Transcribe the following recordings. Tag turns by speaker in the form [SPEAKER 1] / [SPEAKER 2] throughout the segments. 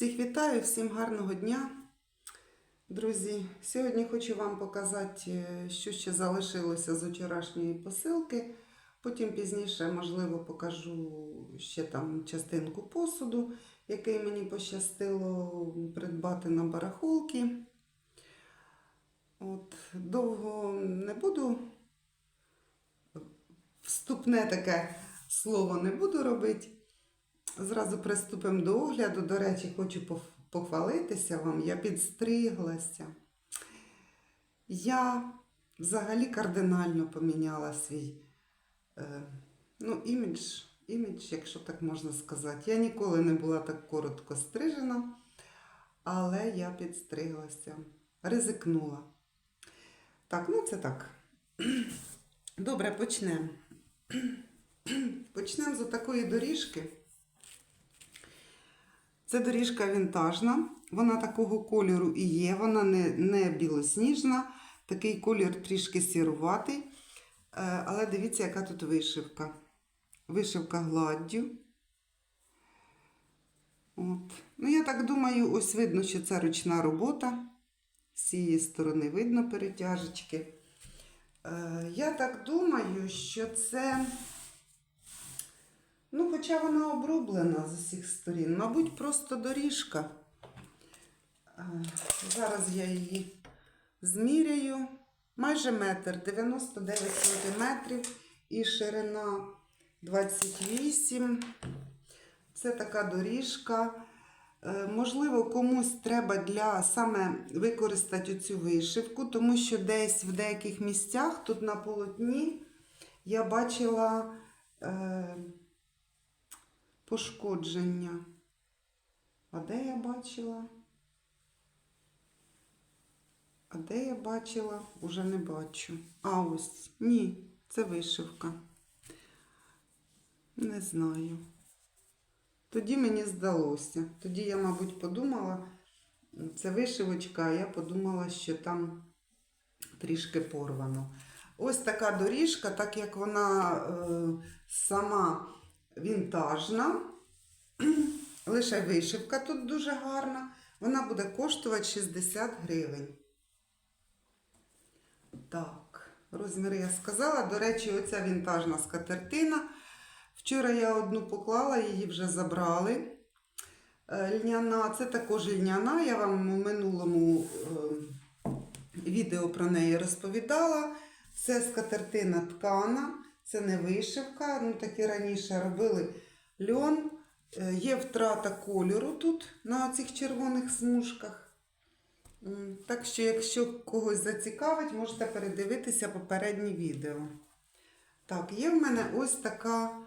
[SPEAKER 1] Всіх вітаю, всім гарного дня. Друзі, сьогодні хочу вам показати, е, що ще залишилося з вчорашньої посилки. Потім пізніше, можливо, покажу ще там частинку посуду, який мені пощастило придбати на барахолки. От, довго не буду. Вступне таке слово не буду робити. Зразу приступимо до огляду. До речі, хочу похвалитися вам. Я підстриглася. Я взагалі кардинально поміняла свій е, ну, імідж, імідж, якщо так можна сказати. Я ніколи не була так коротко стрижена, але я підстриглася, ризикнула. Так, ну це так. Добре, почнемо. Почнемо з такої доріжки. Це доріжка вінтажна, вона такого кольору і є, вона не, не білосніжна, такий колір трішки сіруватий. Е, Але дивіться, яка тут вишивка. Вишивка гладдю. От. Ну, я так думаю, ось видно, що це ручна робота. З цієї сторони видно перетяжечки. Е, Я так думаю, що це. Ну, хоча вона обрублена з усіх сторін, мабуть, просто доріжка. Е, Зараз я її зміряю. Майже метр, 99 сантиметрів і ширина 28. Це така доріжка. Е, Можливо, комусь треба для саме використати цю вишивку, тому що десь в деяких місцях, тут на полотні, я бачила е, пошкодження. А де я бачила? А де я бачила? Уже не бачу. А ось. Ні, це вишивка. Не знаю. Тоді мені здалося. Тоді я, мабуть, подумала, це вишивочка, а я подумала, що там трішки порвано. Ось така доріжка, так як вона е, сама вінтажна, лише вишивка тут дуже гарна, вона буде коштувати 60 гривень. Так, розміри я сказала. До речі, оця вінтажна скатертина. Вчора я одну поклала, її вже забрали. Е, Льняна, це також льняна. Я вам у минулому е, відео про неї розповідала. Це скатертина ткана, це не вишивка. Ну, такі раніше робили льон. Е, Є втрата кольору тут на цих червоних смужках. Так що, якщо когось зацікавить, можете передивитися попереднє відео. Так, є в мене ось така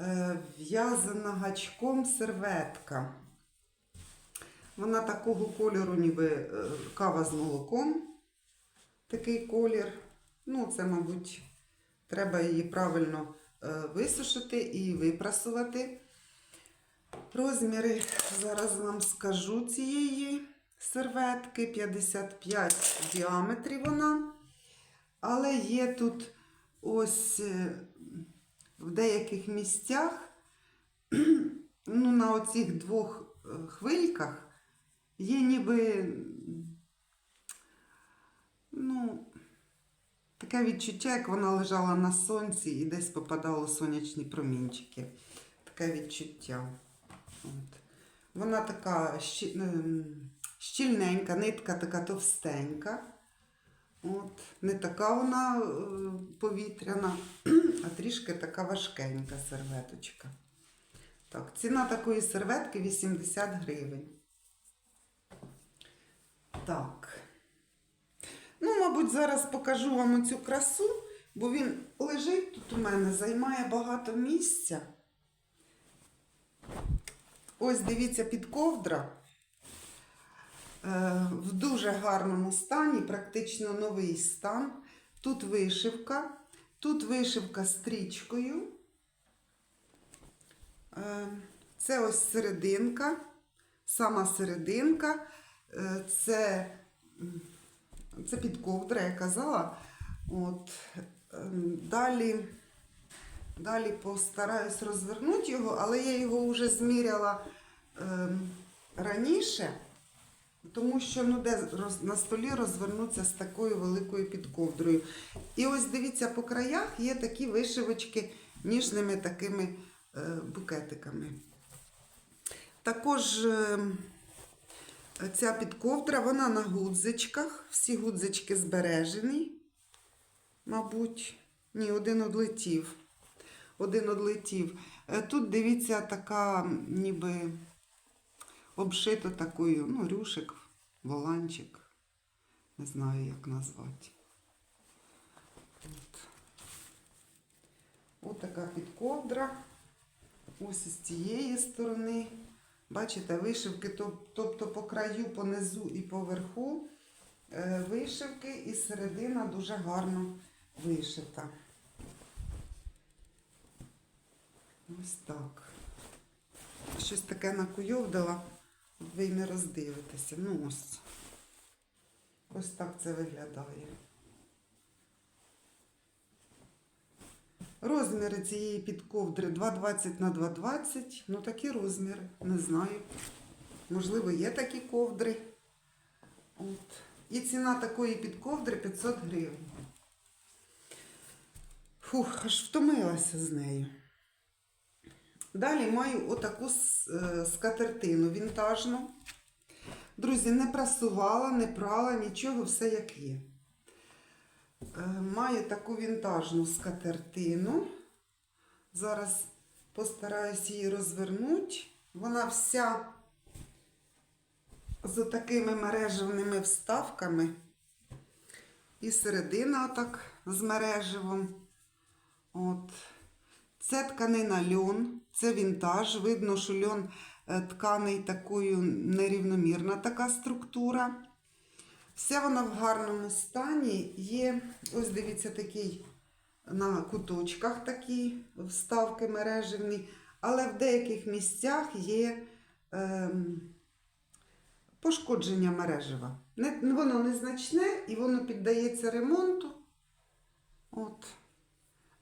[SPEAKER 1] е, в'язана гачком серветка. Вона такого кольору, ніби е, кава з молоком. Такий колір. Ну, це, мабуть, треба її правильно е, висушити і випрасувати. Розміри зараз вам скажу цієї серветки 55 в діаметрі вона. Але є тут ось е, в деяких місцях, ну, на оцих двох е, хвильках є ніби, ну, таке відчуття, як вона лежала на сонці і десь попадало сонячні промінчики. Таке відчуття. От. Вона така щільненька, нитка така товстенька. От. Не така вона е, повітряна, а трішки така важкенька серветочка. Так, ціна такої серветки 80 гривень. Так. Ну, мабуть, зараз покажу вам оцю красу, бо він лежить тут у мене, займає багато місця. Ось дивіться під ковдра. Е, В дуже гарному стані, практично новий стан. Тут вишивка, тут вишивка стрічкою. Е, Це ось серединка, сама серединка. Е, Це, це під ковдра, я казала. От. ем, Далі Далі постараюсь розвернути його, але я його вже зміряла ем, раніше, тому що ну, де роз, на столі розвернуться з такою великою підковдрою. І ось дивіться, по краях є такі вишивочки ніжними такими е, букетиками. Також е, ця підковдра, вона на гудзичках, всі гудзички збережені, мабуть. Ні, один одлетів. Один одлетів. Е, Тут дивіться така, ніби обшито такою, ну, рюшик, воланчик. Не знаю, як назвати. От. От така підковдра. Ось із цієї сторони. Бачите, вишивки, тобто по краю, по низу і по верху е, вишивки, і середина дуже гарно вишита. Ось так. Щось таке накуйовдала, ви не роздивитеся. Ну ось. Ось так це виглядає. Розміри цієї підковдри 2,20 на 2,20. Ну такі розміри, не знаю. Можливо, є такі ковдри. От. І ціна такої підковдри 500 гривень. Фух, аж втомилася з нею. Далі маю отаку е, скатертину вінтажну. Друзі, не прасувала, не прала, нічого, все як є. Е, Маю таку вінтажну скатертину. Зараз постараюсь її розвернути. Вона вся з такими мережевними вставками. І середина отак з мереживом. От. Це тканина льон, це вінтаж. Видно, що льон е, тканий такою нерівномірна така структура. Вся вона в гарному стані. Є, ось дивіться, такий на куточках такі вставки мережевні, але в деяких місцях є ем, пошкодження мережева. Не, воно незначне і воно піддається ремонту. От.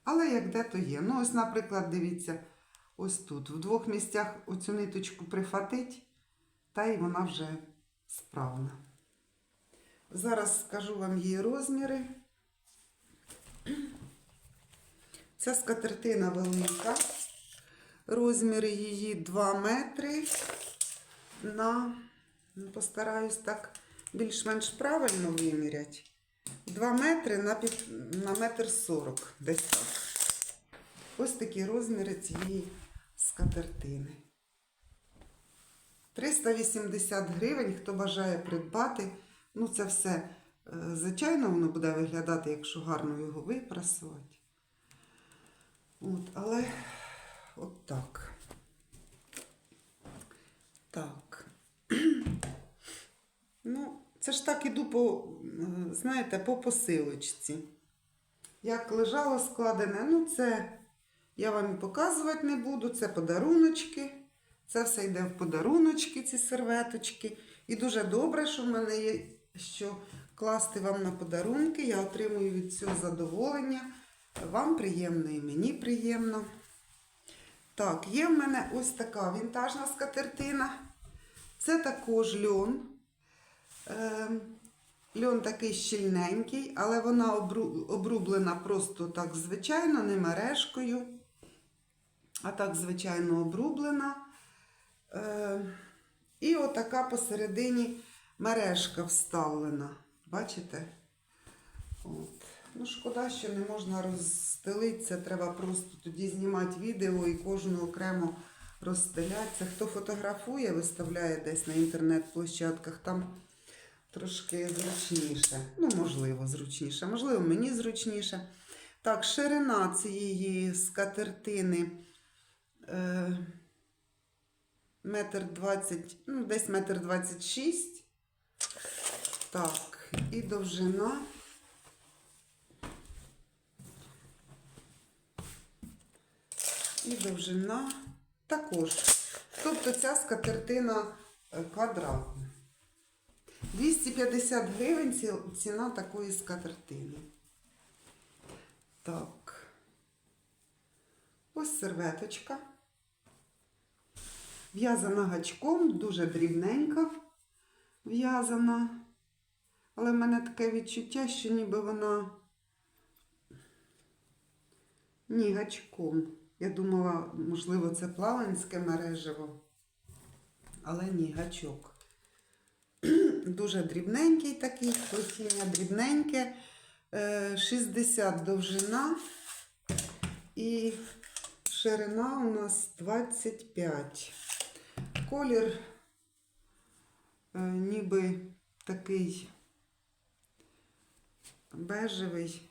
[SPEAKER 1] Але як де то є. Ну, ось, наприклад, дивіться, ось тут. В двох місцях оцю ниточку прихватить, та й вона вже справна. Зараз скажу вам її розміри. Ця скатертина велика. Розміри її 2 метри на, ну, постараюсь так більш-менш правильно виміряти. 2 метри на, пів, на метр 40, десь так. Ось такі розміри цієї скатертини. 380 гривень, хто бажає придбати. Ну, це все, е, звичайно, воно буде виглядати, якщо гарно його випрасувати. От, але от так. Так. Ну, це ж так іду по, е, знаєте, по посилочці. Як лежало складене, ну це я вам і показувати не буду. Це подаруночки. Це все йде в подаруночки, ці серветочки. І дуже добре, що в мене є що класти вам на подарунки. Я отримую від цього задоволення. Вам приємно і мені приємно. Так, є в мене ось така вінтажна скатертина. Це також льон. Ем, Льон такий щільненький, але вона обрублена просто так звичайно, не мережкою, а так звичайно обрублена. Е, і отака посередині мережка вставлена. Бачите? От. Ну, шкода, що не можна розстелити. Це треба просто тоді знімати відео і кожну окремо розстеляти. Це хто фотографує, виставляє десь на інтернет-площадках, там трошки зручніше. Ну, можливо, зручніше. Можливо, мені зручніше. Так, ширина цієї скатертини е, метр двадцять, ну, десь метр двадцять шість. Так, і довжина. І довжина також. Тобто ця скатертина е, квадратна. 250 гривень ціна такої скатертини. Так. Ось серветочка. В'язана гачком, дуже дрібненька в'язана. Але в мене таке відчуття, що ніби вона ні, гачком. Я думала, можливо, це плаванське мережево. Але ні, гачок. Дуже дрібненький такий, плетіння дрібненьке. Е, 60 довжина і ширина у нас 25. Колір е, ніби такий бежевий.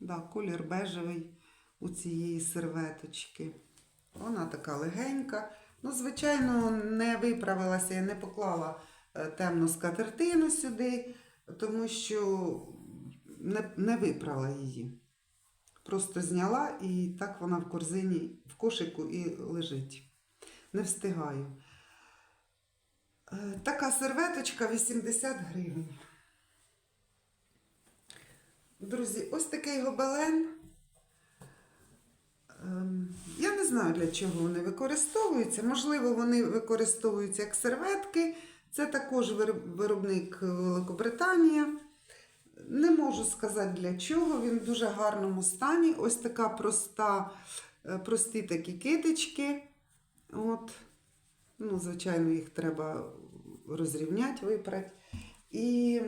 [SPEAKER 1] Да, колір бежевий у цієї серветочки. Вона така легенька. Ну, звичайно, не виправилася, я не поклала е, темну скатертину сюди, тому що не, не випрала її. Просто зняла і так вона в корзині, в кошику і лежить. Не встигаю. Така серветочка 80 гривень. Друзі, ось такий гобелен. Ем, Я не знаю, для чого вони використовуються. Можливо, вони використовуються як серветки. Це також виробник е, Великобританія. Не можу сказати для чого. Він в дуже гарному стані. Ось така проста, е, прості такі китички. От. Ну, звичайно, їх треба розрівняти, випрати. І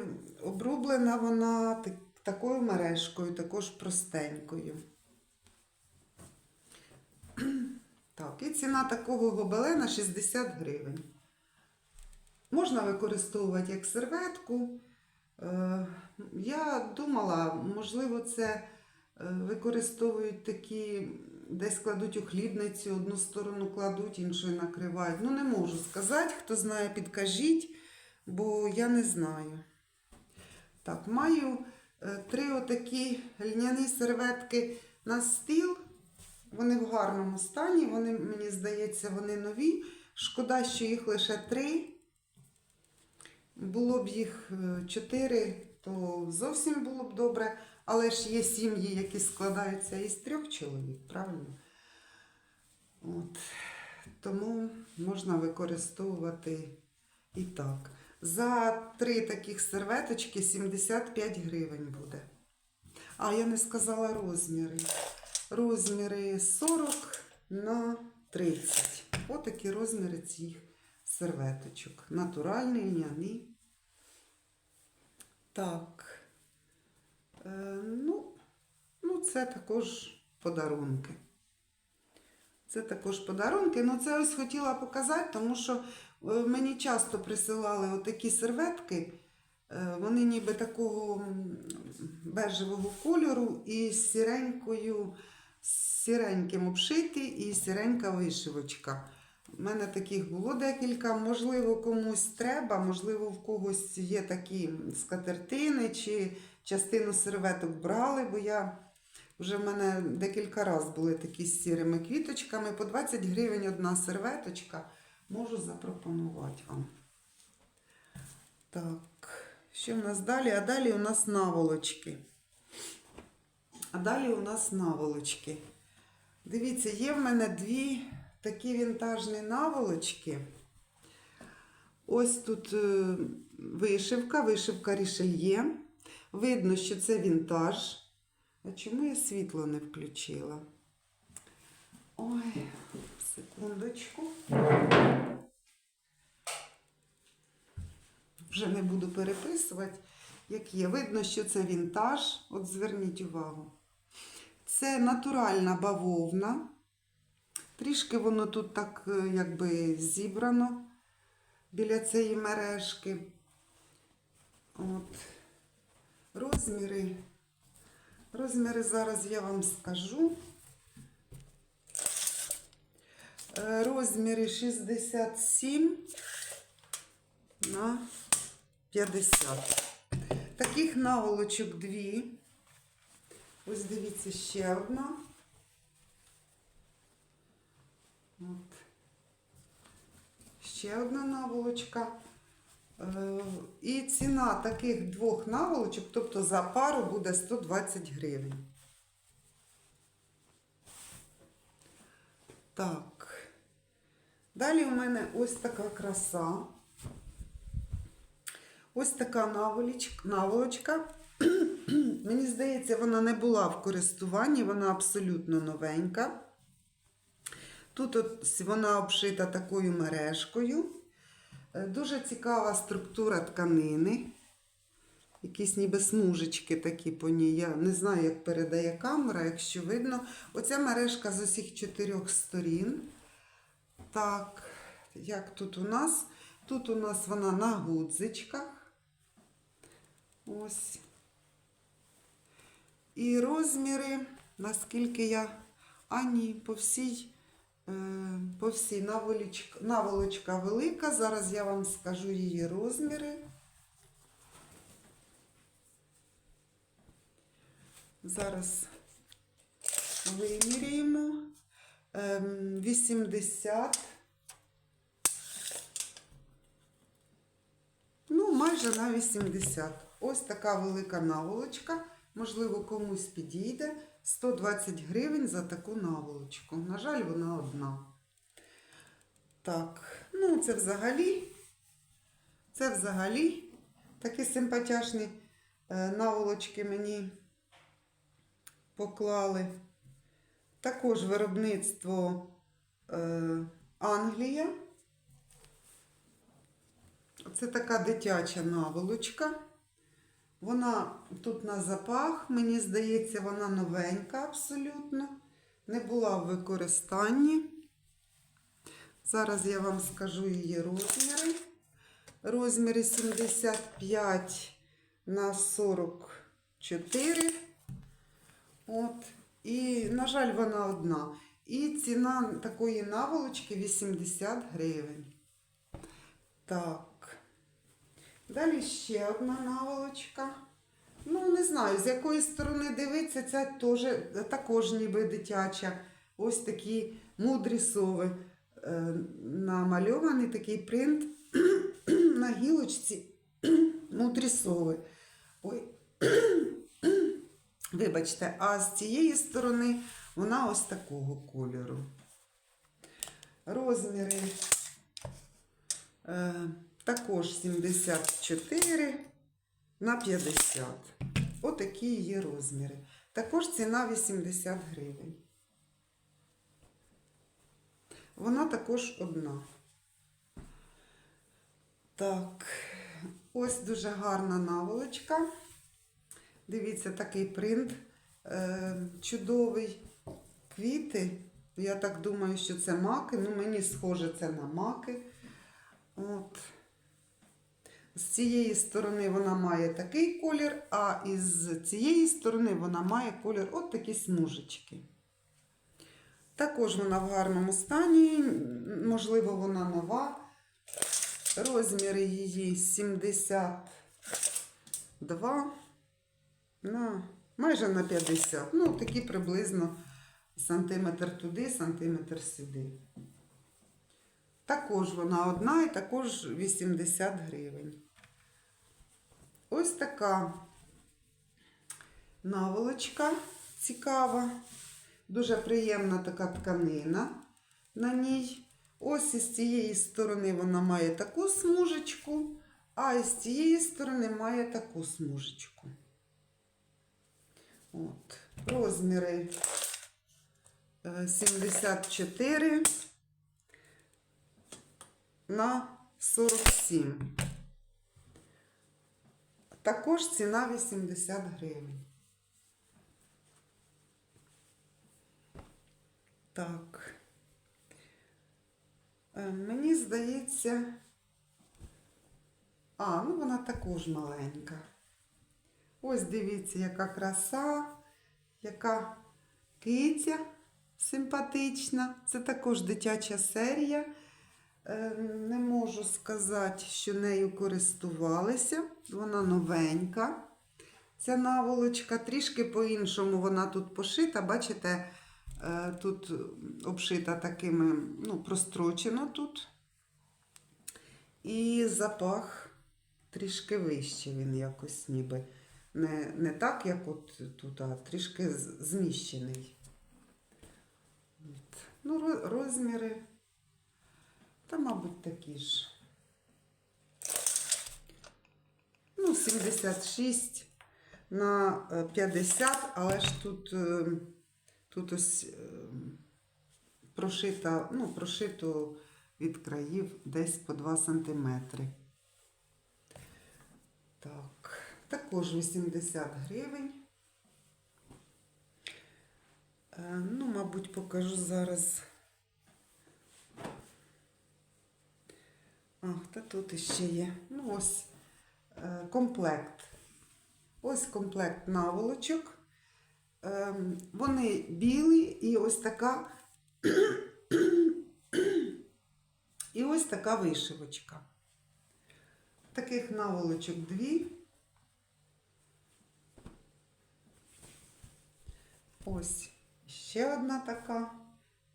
[SPEAKER 1] обрублена вона так- такою мережкою, також простенькою. Так, і ціна такого гобелена 60 гривень. Можна використовувати як серветку. Е, Я думала, можливо, це е, використовують такі, десь кладуть у хлібницю, одну сторону кладуть, іншою накривають. Ну, не можу сказати, хто знає, підкажіть, бо я не знаю. Так, маю е, три отакі льняні серветки на стіл. Вони в гарному стані, вони, мені здається, вони нові. Шкода, що їх лише три. Було б їх е, чотири, то зовсім було б добре. Але ж є сім'ї, які складаються із трьох чоловік, правильно? От. Тому можна використовувати і так. За три таких серветочки 75 гривень буде. А, я не сказала розміри. Розміри 40 на 30. Отакі розміри цих серветочок. Натуральний, льняний. Так. Е, ну, ну, це також подарунки. Це також подарунки. Ну, це ось хотіла показати, тому що е, мені часто присилали отакі серветки. Е, Вони ніби такого бежевого кольору і з сіренькою, з сіреньким обшиті і сіренька вишивочка. У мене таких було декілька. Можливо, комусь треба, можливо, в когось є такі скатертини чи частину серветок брали, бо я вже в мене декілька разів були такі з сірими квіточками. По 20 гривень одна серветочка. Можу запропонувати вам. Так, що в нас далі? А далі у нас наволочки. А далі у нас наволочки. Дивіться, є в мене дві такі вінтажні наволочки. Ось тут е, вишивка, вишивка рішельє. Видно, що це вінтаж. А чому я світло не включила? Ой, секундочку. Вже не буду переписувати, як є. Видно, що це вінтаж. От зверніть увагу. Це натуральна бавовна. Трішки воно тут так е, якби зібрано біля цієї мережки. От. Розміри. Розміри зараз я вам скажу. Е, Розміри 67 на 50. Таких наволочок дві. Ось дивіться ще одна. От. Ще одна наволочка. Е, І ціна таких двох наволочок, тобто за пару буде 120 гривень. Так. Далі у мене ось така краса. Ось така наволочка. наволочка. Мені здається, вона не була в користуванні, вона абсолютно новенька. Тут от вона обшита такою мережкою. Е, Дуже цікава структура тканини. Якісь ніби смужечки такі по ній. Я не знаю, як передає камера, якщо видно. Оця мережка з усіх чотирьох сторін. Так, як тут у нас? Тут у нас вона на гудзичках. Ось. І розміри, наскільки я. А ні, по всій, по всій наволочка, наволочка велика. Зараз я вам скажу її розміри. Зараз виміряємо. Ем, 80. Ну, майже на 80. Ось така велика наволочка. Можливо, комусь підійде. 120 гривень за таку наволочку. На жаль, вона одна. Так, ну це взагалі. Це взагалі такі симпатяшні е, наволочки мені поклали. Також виробництво е, Англія. Це така дитяча наволочка. Вона тут на запах, мені здається, вона новенька абсолютно. Не була в використанні. Зараз я вам скажу її розміри. Розміри 75 на 44. От. І, на жаль, вона одна. І ціна такої наволочки 80 гривень. Так. Далі ще одна наволочка. Ну, не знаю, з якої сторони дивитися, це теж, також ніби дитяча. Ось такі мудрі сови. Е, намальований такий принт на гілочці мудрі сови. Ой. Вибачте, а з цієї сторони вона ось такого кольору. Розміри е, також 74 на 50. Отакі її розміри. Також ціна 80 гривень. Вона також одна. Так, ось дуже гарна наволочка. Дивіться, такий принт е, чудовий. Квіти. Я так думаю, що це маки. Ну, мені схоже це на маки. От. З цієї сторони вона має такий колір, а із цієї сторони вона має колір от такі смужечки. Також вона в гарному стані, можливо, вона нова. Розміри її 72 на майже на 50. Ну, такі приблизно сантиметр туди, сантиметр сюди. Також вона одна і також 80 гривень. Ось така наволочка цікава. Дуже приємна така тканина на ній. Ось із цієї сторони вона має таку смужечку, а із цієї сторони має таку смужечку. От. Розміри е, 74 на 47. Також ціна 80 гривень. Так. Е, Мені здається. А, ну вона також маленька. Ось дивіться, яка краса, яка киця симпатична. Це також дитяча серія. Е, Не можу сказати, що нею користувалися. Вона новенька. Ця наволочка трішки по-іншому вона тут пошита. Бачите, е, тут обшита такими, ну, прострочено тут. І запах трішки вище він якось ніби. Не, не так, як от тут, а трішки зміщений. Ну, розміри Та, мабуть, такі ж. Ну, 76 на е, 50, але ж тут, е, тут ось е, прошита, ну, прошито від країв десь по 2 см. Так, також 80 гривень. Е, Ну, мабуть, покажу зараз. Ах, та тут іще є. Ну, ось е, комплект. Ось комплект наволочок. Ем, Вони білі і ось така. І ось така вишивочка. Таких наволочок дві. Ось ще одна така.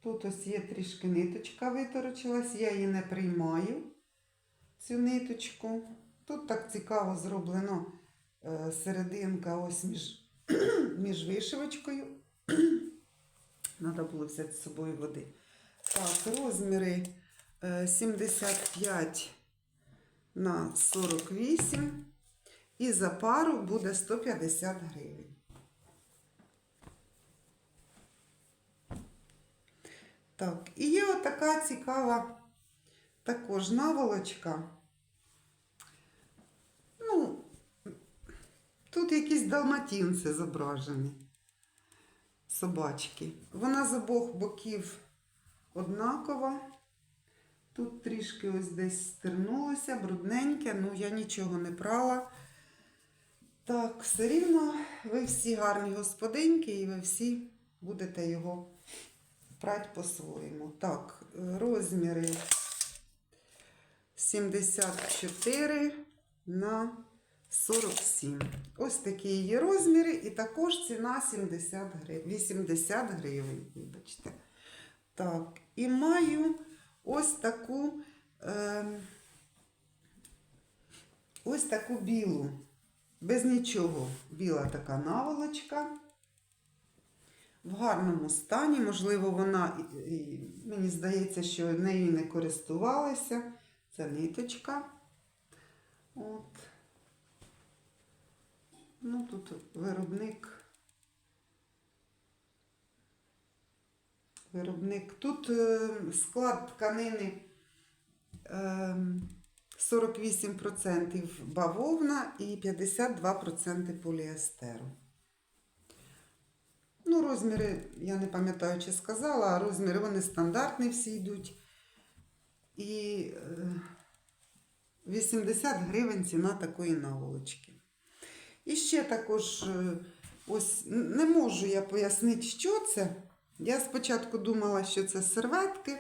[SPEAKER 1] Тут ось є трішки ниточка виторочилась, я її не приймаю, цю ниточку. Тут так цікаво зроблено е, серединка ось між, між вишивочкою. Треба було взяти з собою води. Так, розміри е, 75 на 48 і за пару буде 150 гривень. Так, і є отака цікава також наволочка. Ну, тут якісь далматинці зображені. Собачки. Вона з обох боків однакова. Тут трішки ось десь стернулося, брудненьке, ну я нічого не прала. Так, все рівно ви всі гарні господинки і ви всі будете його прать по-своєму. Так, розміри 74 на 47. Ось такі її розміри, і також ціна 70 гривень, 80 гривень, вибачте. Так, і маю ось таку, е, ось таку білу, без нічого, біла така наволочка в гарному стані. Можливо, вона, мені здається, що нею не користувалися. Це ниточка. От. Ну, тут виробник. Виробник. Тут е, склад тканини е, 48% бавовна і 52% поліестеру. Ну, розміри, я не пам'ятаю, чи сказала, а розміри вони стандартні всі йдуть. І е, 80 гривень ціна такої наволочки. І ще також, е, ось не можу я пояснити, що це. Я спочатку думала, що це серветки.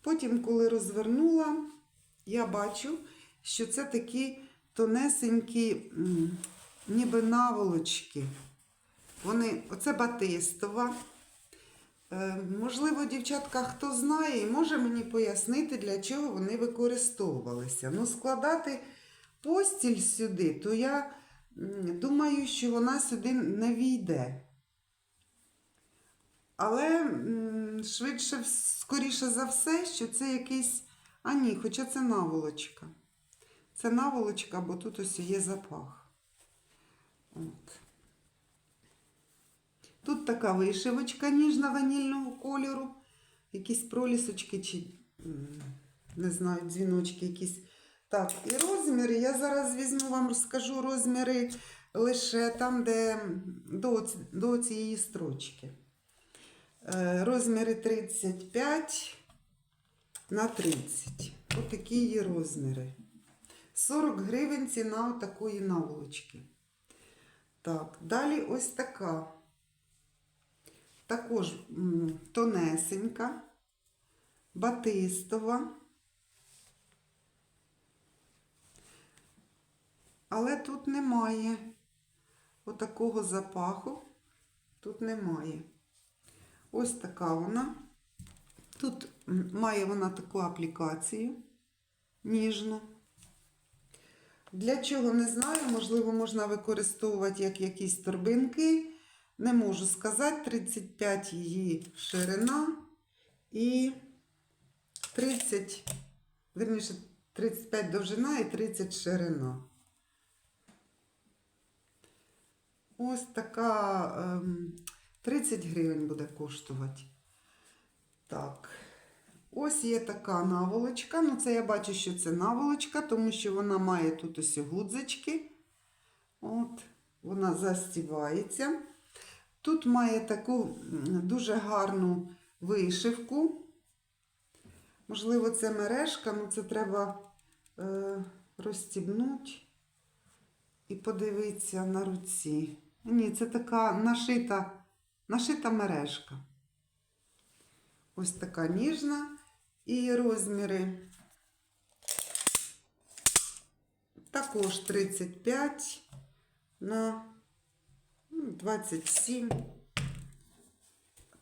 [SPEAKER 1] Потім, коли розвернула, я бачу, що це такі тонесенькі, ніби наволочки. Вони, оце батистова. Е, можливо, дівчатка, хто знає, може мені пояснити, для чого вони використовувалися. Ну, складати постіль сюди, то я думаю, що вона сюди не війде. Але швидше, скоріше за все, що це якийсь. А ні, хоча це наволочка. Це наволочка, бо тут ось є запах. От. Тут така вишивочка ніжна ванільного кольору. Якісь пролісочки чи не знаю, дзвіночки якісь. Так, і розміри. Я зараз візьму вам розкажу розміри лише там, де до, до цієї строчки. Е, Розміри 35 на 30. Отакі її розміри. 40 гривень ціна такої наволочки. Так, далі ось така. Також тонесенька, батистова. Але тут немає отакого запаху. Тут немає. Ось така вона. Тут має вона таку аплікацію ніжну. Для чого не знаю, можливо, можна використовувати як якісь торбинки. Не можу сказати, 35 її ширина і 30, верніше 35 довжина і 30 ширина. Ось така ем, 30 гривень буде коштувати. Так. Ось є така наволочка. Ну, це я бачу, що це наволочка, тому що вона має тут ось гудзички. От, вона застівається. Тут має таку дуже гарну вишивку. Можливо, це мережка, ну це треба е, розстібнути і подивитися на руці. Ні, це така нашита, нашита мережка. Ось така ніжна. І розміри також 35 на 27.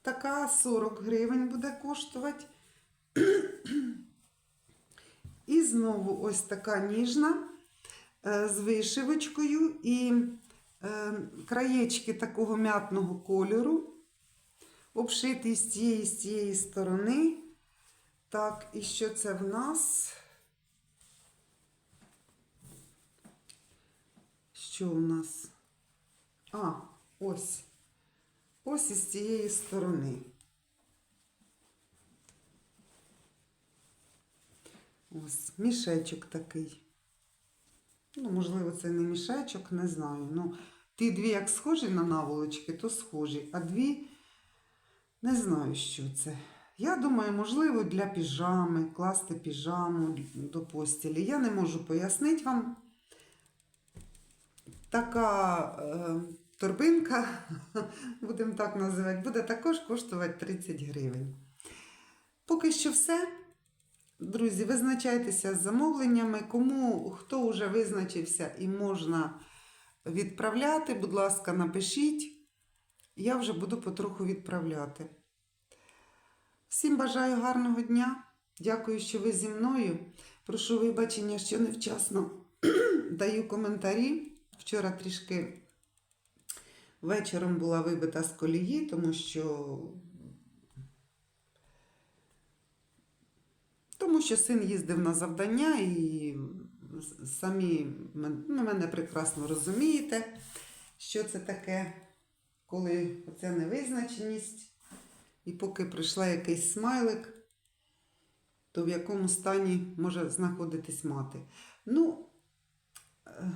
[SPEAKER 1] Така 40 гривень буде коштувати. І знову ось така ніжна е, з вишивочкою і е, краєчки такого м'ятного кольору, обшитий з цієї з цієї сторони. Так, і що це в нас? Що у нас? А, ось. Ось із цієї сторони. Ось мішечок такий. Ну, можливо, це не мішечок, не знаю. Ну, ті дві, як схожі на наволочки, то схожі, а дві не знаю, що це. Я думаю, можливо, для піжами, класти піжаму до постілі. Я не можу пояснити вам. Така е, торбинка, будемо так називати, буде також коштувати 30 гривень. Поки що все. Друзі, визначайтеся з замовленнями. Кому хто вже визначився і можна відправляти, будь ласка, напишіть. Я вже буду потроху відправляти. Всім бажаю гарного дня. Дякую, що ви зі мною. Прошу вибачення, що невчасно даю коментарі. Вчора трішки вечором була вибита з колії, тому що Тому що син їздив на завдання і самі ну, мене прекрасно розумієте, що це таке, коли оця невизначеність, і поки прийшла якийсь смайлик, то в якому стані може знаходитись мати. Ну, е,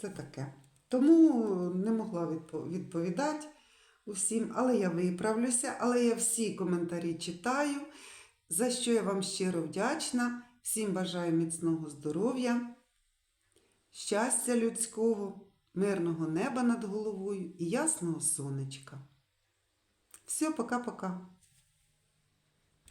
[SPEAKER 1] це таке. Тому не могла відповідати усім, але я виправлюся, але я всі коментарі читаю за що я вам щиро вдячна. Всім бажаю міцного здоров'я, щастя людського, мирного неба над головою і ясного сонечка. Все, пока-пока.